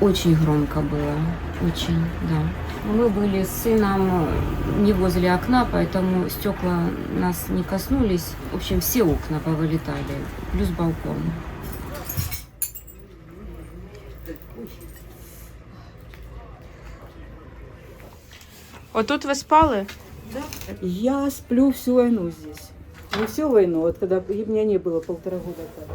Очень громко было, очень, да. Мы были с сыном не возле окна, поэтому стекла нас не коснулись. В общем, все окна повылетали, плюс балкон. Отут ви спали? Я сплю всю войну здесь. Не всю войну, вот когда меня не было полтора года. как.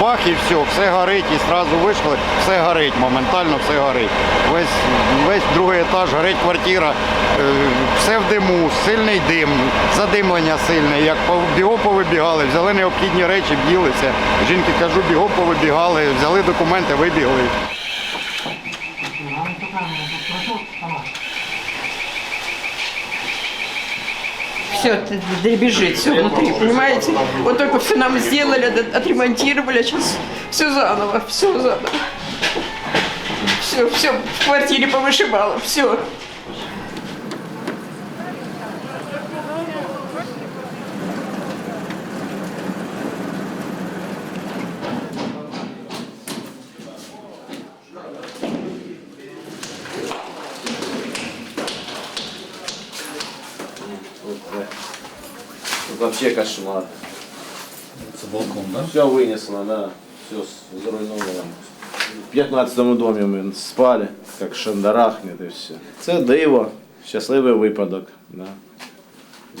Бах і все, все горить, і одразу вийшли, все горить, моментально все горить. Весь, весь другий етаж, горить квартира, е, все в диму, сильний дим, задимлення сильне. Як бігом повибігали, взяли необхідні речі, вділися. Жінки кажу, бігом повибігали, взяли документи, вибігли. Все дребезжит, все внутри, понимаете? Вот только все нам сделали, отремонтировали, а сейчас все заново, все заново. Все, все в квартире повышибало, все. Вообще кошмар. Це балкон, да? Все вынесло, да. Все зруйновано. В 15 домі ми спали, як шандарахнет і все. Це диво, щасливий випадок. Да.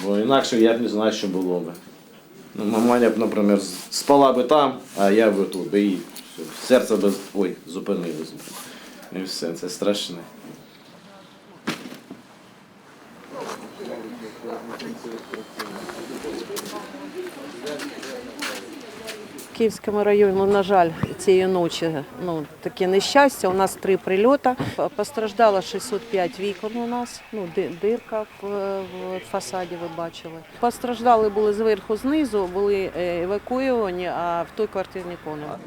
Бо інакше я б не знаю, що було б. Ну, маманя б, наприклад, спала би там, а я б тут. І все. серце б ой, зупинилось. І все, це страшне. В Київському районі, ну, на жаль, цієї ночі ну, таке нещастя. У нас три прильоти. Постраждало 605 вікон у нас, ну, дирка в, в фасаді ви бачили. Постраждали були зверху, знизу, були евакуйовані, а в той квартирі нікого немає.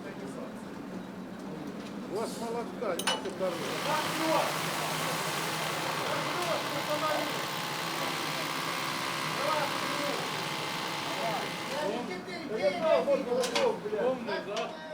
Помни, да?